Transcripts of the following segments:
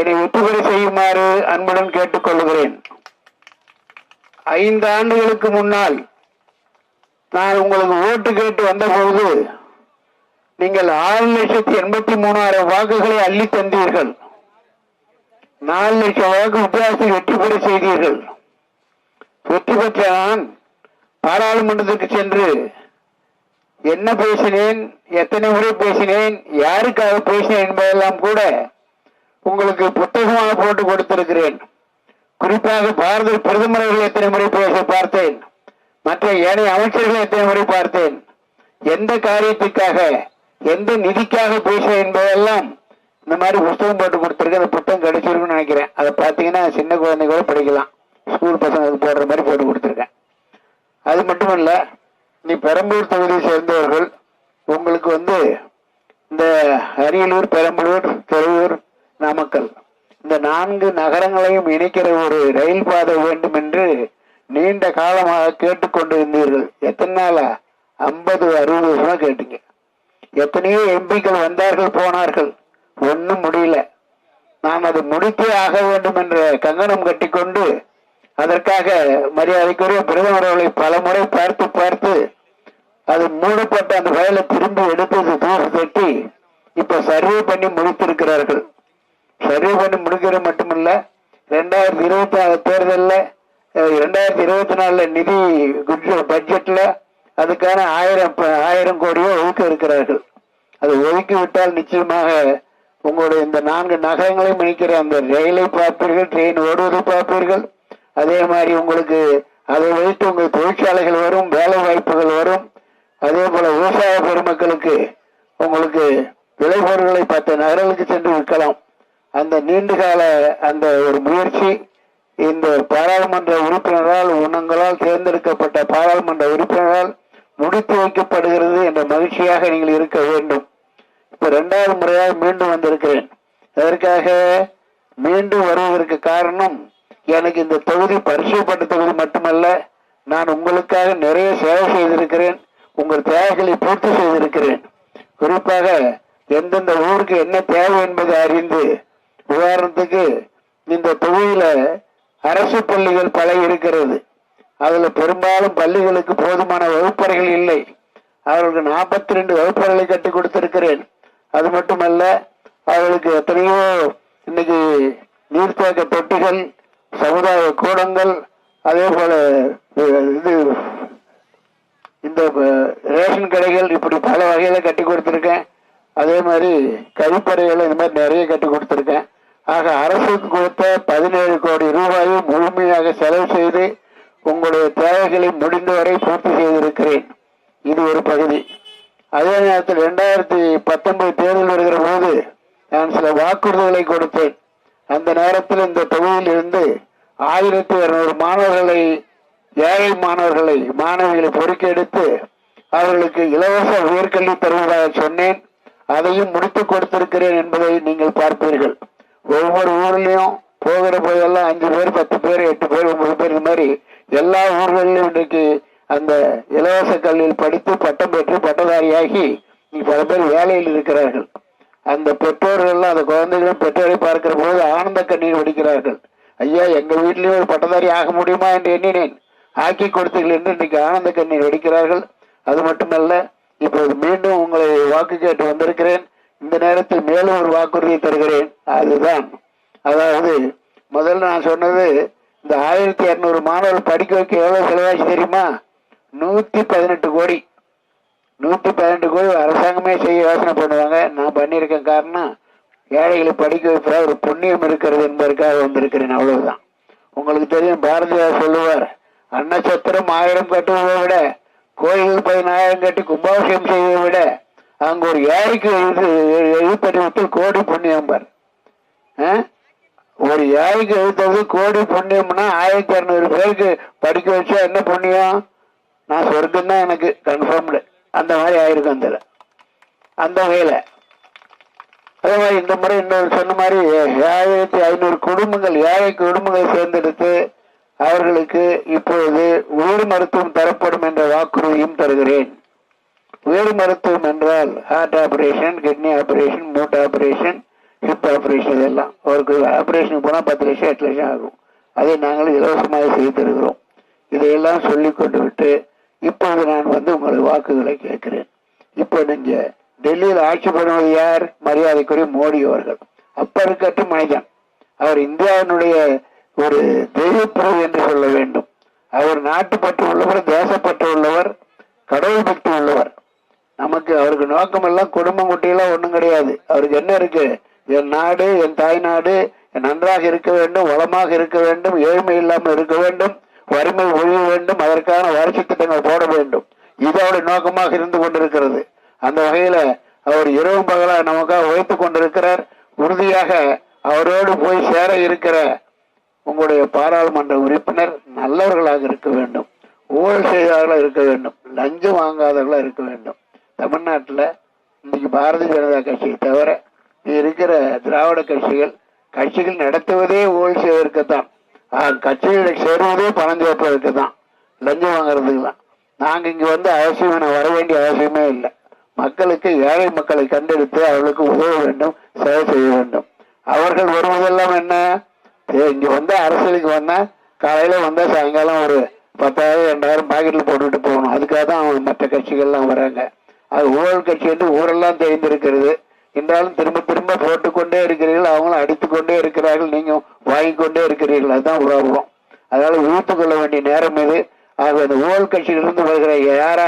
என்னை வெற்றி செய்யுமாறு அன்புடன் கேட்டுக்கொள்கிறேன். ஐந்து ஆண்டுகளுக்கு முன்னால் நான் உங்களுக்கு ஓட்டு கேட்டு வந்தபோது நீங்கள் ஆறு லட்சத்தி எண்பத்தி மூணாயிரம் வாக்குகளை அள்ளி தந்தீர்கள். நாலு லட்சம் வாக்கு வித்தியாசத்தில் வெற்றி பெற செய்தீர்கள். வெற்றி பெற்ற நான் பாராளுமன்றத்துக்கு சென்று என்ன பேசினேன் எத்தனை முறை பேசினேன் யாருக்காக பேசினேன் என்பதெல்லாம் கூட உங்களுக்கு புத்தகமாக போட்டு கொடுத்திருக்கிறேன். குறிப்பாக பாரத பிரதமர்கள் எத்தனை முறை பேச பார்த்தேன். மற்ற ஏனைய அமைச்சர்களை எத்தனை முறை பார்த்தேன். எந்த காரியத்துக்காக எந்த நிதிக்காக பேச என்பதெல்லாம் இந்த மாதிரி புத்தகம் போட்டு கொடுத்துருக்கேன். அந்த புத்தகம் கிடைச்சிருக்குன்னு நினைக்கிறேன். அதை பார்த்தீங்கன்னா சின்ன குழந்தை கூட படிக்கலாம். ஸ்கூல் பசங்களுக்கு போடுற மாதிரி போட்டு கொடுத்துருக்கேன். அது மட்டும் நீ பெரம்பலூர் தொகுதியை சேர்ந்தவர்கள் உங்களுக்கு வந்து இந்த அரியலூர் பெரம்பலூர் தெருவூர் நாமக்கல். இந்த நான்கு நகரங்களையும் இணைக்கிற ஒரு ரயில் பாதை வேண்டும் என்று நீண்ட காலமாக கேட்டுக்கொண்டிருந்தீர்கள். எத்தனை நாளா ஐம்பது அறுபது வருஷமா கேட்டீங்க. எத்தனையோ எம்பிக்கள் வந்தார்கள் போனார்கள். ஒன்றும் முடியல. நான் அது முடித்தே ஆக வேண்டும் என்ற கங்கணம் கட்டிக்கொண்டு அதற்காக மரியாதைக்குரிய பிரதமர் அவர்களை பல முறை பார்த்து பார்த்து அது மூடப்பட்ட அந்த வயலை திரும்பி எடுத்தது தூசு தட்டி இப்ப சர்வே பண்ணி முடித்திருக்கிறார்கள். சர்வே பண்ணி முடிக்கிறது மட்டுமில்ல ரெண்டாயிரத்தி இருபத்தி நாலு தேர்தலில் ரெண்டாயிரத்தி இருபத்தி நாலில் நிதி பட்ஜெட்டில் அதுக்கான ஆயிரம் ப- ஆயிரம் கோடியோ ஒதுக்க இருக்கிறார்கள். அது ஒதுக்கி விட்டால் நிச்சயமாக உங்களுடைய இந்த நான்கு நகரங்களையும் இணைக்கிற அந்த ரயிலை பார்ப்பீர்கள் ட்ரெயின் ஓடுவதை பார்ப்பீர்கள். அதே மாதிரி உங்களுக்கு அதை வைத்து உங்கள் தொழிற்சாலைகள் வரும் வேலை வாய்ப்புகள் வரும். அதே போல விவசாய பெருமக்களுக்கு உங்களுக்கு விளைபொருட்களை பத்து நகரங்களுக்கு சென்று விற்கலாம். அந்த நீண்டகால அந்த ஒரு முயற்சி இந்த பாராளுமன்ற உறுப்பினரால் உணங்களால் தேர்ந்தெடுக்கப்பட்ட பாராளுமன்ற உறுப்பினரால் முடித்து வைக்கப்படுகிறது என்ற மகிழ்ச்சியாக நீங்கள் இருக்க வேண்டும். இப்போ ரெண்டாவது முறையாக மீண்டும் வந்திருக்கிறேன். அதற்காக மீண்டும் வருவதற்கு காரணம் எனக்கு இந்த தொகுதி பரிசுப்பட்ட தொகுதி மட்டுமல்ல நான் உங்களுக்காக நிறைய சேவை செய்திருக்கிறேன் உங்கள் தேவைகளை பூர்த்தி செய்திருக்கிறேன். குறிப்பாக எந்தெந்த ஊருக்கு என்ன தேவை என்பதை அறிந்து உதாரணத்துக்கு இந்த தொகுதியில அரசு பள்ளிகள் பல இருக்கிறது. அதுல பெரும்பாலும் பள்ளிகளுக்கு போதுமான வகுப்பறைகள் இல்லை. அவர்களுக்கு நாற்பத்தி ரெண்டு வகுப்பறைகளை கட்டி கொடுத்திருக்கிறேன். அது மட்டுமல்ல அவர்களுக்கு எத்தனையோ இன்னைக்கு நீர்த்தேக்க தொட்டிகள் சமுதாய கூடங்கள் அதே போல இது இந்த ரேஷன் கடைகள் இப்படி பல வகையில கட்டி கொடுத்துருக்கேன். அதே மாதிரி கழிப்பறைகள் இந்த மாதிரி நிறைய கட்டி கொடுத்துருக்கேன். ஆக அரசுக்கு கொடுத்த பதினேழு கோடி ரூபாயை முழுமையாக செலவு செய்து உங்களுடைய தேவைகளை முடிந்தவரை பூர்த்தி செய்திருக்கிறேன். இது ஒரு பகுதி. அதே நேரத்தில் ரெண்டாயிரத்தி பத்தொன்பது தேர்தல் வருகிற போது நான் சில வாக்குறுதிகளை கொடுத்தேன். அந்த நேரத்தில் இந்த தொகுதியில் இருந்து ஆயிரத்தி இருநூறு மாணவர்களை ஏழை மாணவர்களை மாணவிகளை பொறுக்கெடுத்து அவர்களுக்கு இலவச உயர்கல்வி தருவதாக சொன்னேன். அதையும் முடித்து கொடுத்திருக்கிறேன் என்பதை நீங்கள் பார்ப்பீர்கள். ஒவ்வொரு ஊர்லயும் போகிற போதெல்லாம் அஞ்சு பேர் பத்து பேர் எட்டு பேர் ஒன்பது பேர் இந்த மாதிரி எல்லா ஊர்களிலும் இன்றைக்கு அந்த இலவச கல்வியில் படித்து பட்டம் பெற்று பட்டதாரியாகி பல பேர் வேலையில் இருக்கிறார்கள். அந்த பெற்றோர்கள்லாம் அந்த குழந்தைகளும் பெற்றோரை பார்க்கிற போது ஆனந்த கண்ணீர் வடிக்கிறார்கள். ஐயா எங்க வீட்டிலேயும் ஒரு பட்டதாரி ஆக முடியுமா என்று எண்ணினேன். ஆக்கி கொடுத்தீர்கள் என்று இன்னைக்கு ஆனந்த கண்ணீர் வடிக்கிறார்கள். அது மட்டுமல்ல இப்போது மீண்டும் உங்களை வாக்கு கேட்டு வந்திருக்கிறேன். இந்த நேரத்தில் மேலும் ஒரு வாக்குறுதியை தருகிறேன். அதுதான். அதாவது முதல்ல நான் சொன்னது இந்த ஆயிரத்தி இரநூறு மாணவர்கள் படிக்க வைக்க எவ்வளவு செலவாச்சு தெரியுமா? நூத்தி பதினெட்டு கோடி. நூத்தி பதினெட்டு கோடி அரசாங்கமே செய்ய யோசனை பண்ணுவாங்க. நான் பண்ணியிருக்கேன் காரணம் ஏழைகளை படிக்க வைப்பதா ஒரு புண்ணியம் இருக்கிறது என்பதற்காக வந்திருக்கிறேன். அவ்வளவுதான். உங்களுக்கு தெரியும் பாரதியார் சொல்லுவார் அன்னச்சத்திரம் ஆயிரம் கட்டுவதை விட கோயில் பதினாயிரம் கட்டி கும்பாபிஷேகம் செய்வதை விட அங்க ஒரு ஏழைக்கு எழுது விட்டு கோடி புண்ணியம் பார். ஆ? ஒரு ஏழைக்கு எழுத்தது கோடி புண்ணியம்னா ஆயிரத்தி இரநூறு பேருக்கு படிக்க வச்சா என்ன புண்ணியம்? நான் சொர்க்கம் தான் எனக்கு கன்ஃபார்ம்டு அந்த மாதிரி ஆயிருக்கும் அந்த அந்த வகையில. அதே மாதிரி இந்த முறை இன்னொரு சொன்ன மாதிரி ஏழாயிரத்தி ஐநூறு குடும்பங்கள் ஏழை குடும்பங்களை சேர்ந்தெடுத்து அவர்களுக்கு இப்பொழுது உயிர் மருத்துவம் தரப்படும் என்ற வாக்குறுதியும் தருகிறேன். வேறு மருத்துவம் என்றால் ஹார்ட் ஆபரேஷன் கிட்னி ஆபரேஷன் மூட்டை ஆபரேஷன் ஹிப் ஆபரேஷன் எல்லாம். அவருக்கு ஆபரேஷனுக்கு போனால் பத்து லட்சம் எட்டு லட்சம் ஆகும். அதை நாங்கள் இலவசமாக செய்து தருகிறோம். இதையெல்லாம் சொல்லி கொண்டு விட்டு இப்போது நான் வந்து உங்களுடைய வாக்குகளை கேட்கிறேன். இப்போ நீங்கள் டெல்லியில் ஆட்சி பண்ணுவது யார்? மரியாதைக்குரிய மோடி அவர்கள். அப்ப இருக்கட்டும் மனிதன். அவர் இந்தியாவினுடைய ஒரு தெய்வப்புறம் என்று சொல்ல வேண்டும். அவர் நாட்டுப்பற்று உள்ளவர் தேசப்பற்று உள்ளவர் கடவுள் பக்தி உள்ளவர். நமக்கு அவருக்கு நோக்கம் எல்லாம் குடும்பம் குட்டியெல்லாம் ஒன்றும் கிடையாது. அவருக்கு என்ன இருக்கு? என் நாடு என் தாய் நாடு நன்றாக இருக்க வேண்டும் வளமாக இருக்க வேண்டும் ஏழ்மை இல்லாமல் இருக்க வேண்டும் வறுமை ஒழிய வேண்டும் அதற்கான வளர்ச்சி திட்டங்கள் போட வேண்டும். இது அவருடைய நோக்கமாக இருந்து கொண்டிருக்கிறது. அந்த வகையில அவர் இரவு பகலாக நமக்காக உழைத்து கொண்டிருக்கிறார். உறுதியாக அவரோடு போய் சேர இருக்கிற உங்களுடைய பாராளுமன்ற உறுப்பினர் நல்லவர்களாக இருக்க வேண்டும். ஊழல் செய்தவர்களாக இருக்க வேண்டும். லஞ்சம் வாங்காதவர்களாக இருக்க வேண்டும். தமிழ்நாட்டில் இன்றைக்கு பாரதிய ஜனதா கட்சியை தவிர இருக்கிற திராவிட கட்சிகள் கட்சிகள் நடத்துவதே ஊழல் செய்வதற்குத்தான் கட்சிகளை சேருவதே பணம் சேர்ப்பதற்கு தான் லஞ்சம் வாங்குறதுக்கெல்லாம் நாங்கள் இங்கே வந்து அவசியம் நான் வர வேண்டிய அவசியமே இல்லை. மக்களுக்கு ஏழை மக்களை கண்டெடுத்து அவர்களுக்கு உதவ வேண்டும் சேவை செய்ய வேண்டும். அவர்கள் வருவதெல்லாம் என்ன? இங்கே வந்தால் வந்து அரசியலுக்கு வந்தால் காலையில் வந்தால் சாயங்காலம் ஒரு பத்தாயிரம் ரெண்டாயிரம் பாக்கெட்டில் போட்டுட்டு போகணும். அதுக்காக தான் அவங்க மற்ற கட்சிகள்லாம் வராங்க. அது ஊழல் கட்சி என்று ஊரெல்லாம் தெரிந்திருக்கிறது. என்றாலும் திரும்ப திரும்ப போட்டுக்கொண்டே இருக்கிறீர்கள் அவங்களும் அடித்துக்கொண்டே இருக்கிறார்கள் நீங்கள் வாங்கிக் கொண்டே இருக்கிறீர்கள். அதுதான் உறவுறோம். அதனால் விழித்துக் கொள்ள வேண்டிய நேரம் இது. ஆக அந்த ஊழல் கட்சியிலிருந்து வருகிற யாரா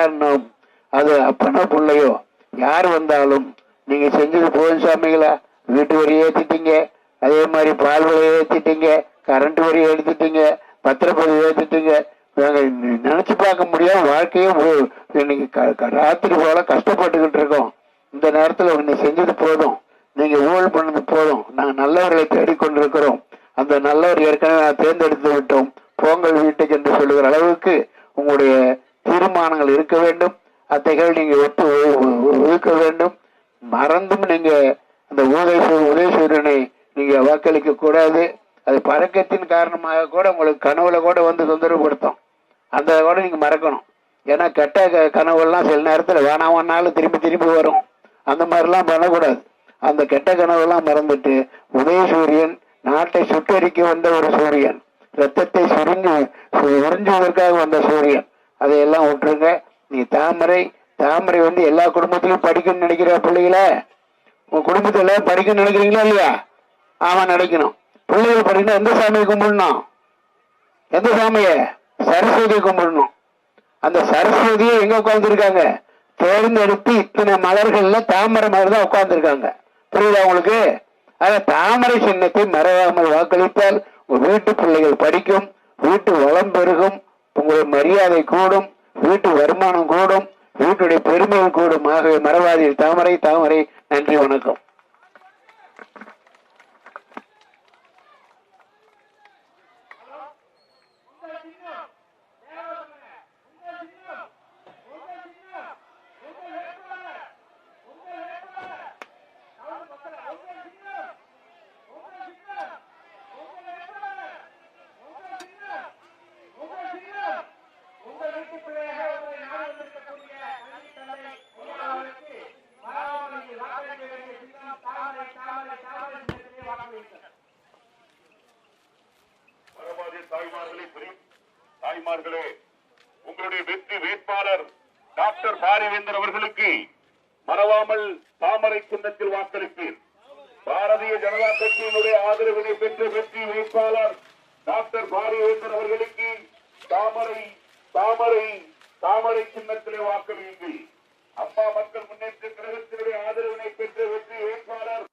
அது அப்பனோ பிள்ளையோ யார் வந்தாலும் நீங்கள் செஞ்சது போதும் சாமிகளா? வீட்டு வரி ஏற்றிட்டீங்க அதே மாதிரி பால் விலை ஏற்றிட்டீங்க கரண்ட் வரி எடுத்துட்டீங்க பத்திரப்பதிவு ஏற்றிட்டீங்க நாங்கள் நினைச்சு பார்க்க முடியாத வாழ்க்கையே இன்னைக்கு க- ராத்திரி போல கஷ்டப்பட்டுக்கிட்டு இருக்கோம். இந்த நேரத்தில் நீ செஞ்சது போதும். நீங்க ஊழல் பண்ணது போதும். நாங்கள் நல்லவர்களை தேடிக்கொண்டிருக்கிறோம். அந்த நல்லவர் ஏற்கனவே நான் தேர்ந்தெடுத்து விட்டோம். போங்கள் வீட்டுக்கு என்று சொல்லுகிற அளவுக்கு உங்களுடைய தீர்மானங்கள் இருக்க வேண்டும். அத்தைகள் நீங்க ஒத்து ஒதுக்க வேண்டும். மறந்தும் நீங்க அந்த உதய உதயசூரியனை நீங்க வாக்களிக்க கூடாது. அது பழக்கத்தின் காரணமாக கூட உங்களுக்கு கனவுல கூட வந்து தொந்தரவுப்படுத்தும் அந்த கூட நீங்கள் மறக்கணும். ஏன்னா கெட்ட க- கனவுலாம் சில நேரத்தில் வேணாமன்னாலும் திரும்பி திரும்பி வரும். அந்த மாதிரிலாம் பண்ணக்கூடாது. அந்த கெட்ட கனவுலாம் மறந்துட்டு உதயசூரியன் நாட்டை சுட்டரிக்க வந்த ஒரு சூரியன் ரத்தத்தை சுருங்கி உறிஞ்சுவதற்காக வந்த சூரியன் அதையெல்லாம் விட்டுருங்க. நீ தாமரை தாமரை வந்து எல்லா குடும்பத்திலும் படிக்கணும்னு நினைக்கிற பிள்ளைகள? உன் குடும்பத்தில் படிக்கணும்னு நினைக்கிறீங்களா இல்லையா? ஆமாம் நினைக்கணும். பிள்ளைகள் படிக்கணும் எந்த சாமியை கும்பிடணும்? எந்த சாமியை? சரஸ்வதியை கும்பிடணும். அந்த சரஸ்வதியை எங்க உட்கார்ந்துருக்காங்க? தேர்ந்தெடுத்து இத்தனை மலர்கள்ல தாமரை மலர் தான் உட்கார்ந்துருக்காங்க. புரியுதா உங்களுக்கு? ஆக தாமரை சின்னத்தை மறவாமல் வாக்களித்தால் வீட்டு பிள்ளைகள் படிக்கும் வீட்டு வளம் பெருகும் உங்களுடைய மரியாதை கூடும் வீட்டு வருமானம் கூடும் வீட்டுடைய பெருமையும் கூடும். ஆகவே மறவாதீர். தாமரை தாமரை. நன்றி வணக்கம். enough. தாய்மார்களே உங்களுடைய வெற்றி வேட்பாளர் டாக்டர் பாரிவேந்தர் அவர்களுக்கு மறவாமல் தாமரை சின்னத்தில் வாக்களிப்பீர். பாரதிய ஜனதா கட்சியினுடைய ஆதரவினை பெற்ற வெற்றி வேட்பாளர் டாக்டர் பாரிவேந்தர் அவர்களுக்கு தாமரை தாமரை தாமரை சின்னத்திலே வாக்களியுங்கள். அப்பா மக்கள் முன்னேற்ற கழகத்தினுடைய ஆதரவினை பெற்ற வெற்றி வேட்பாளர்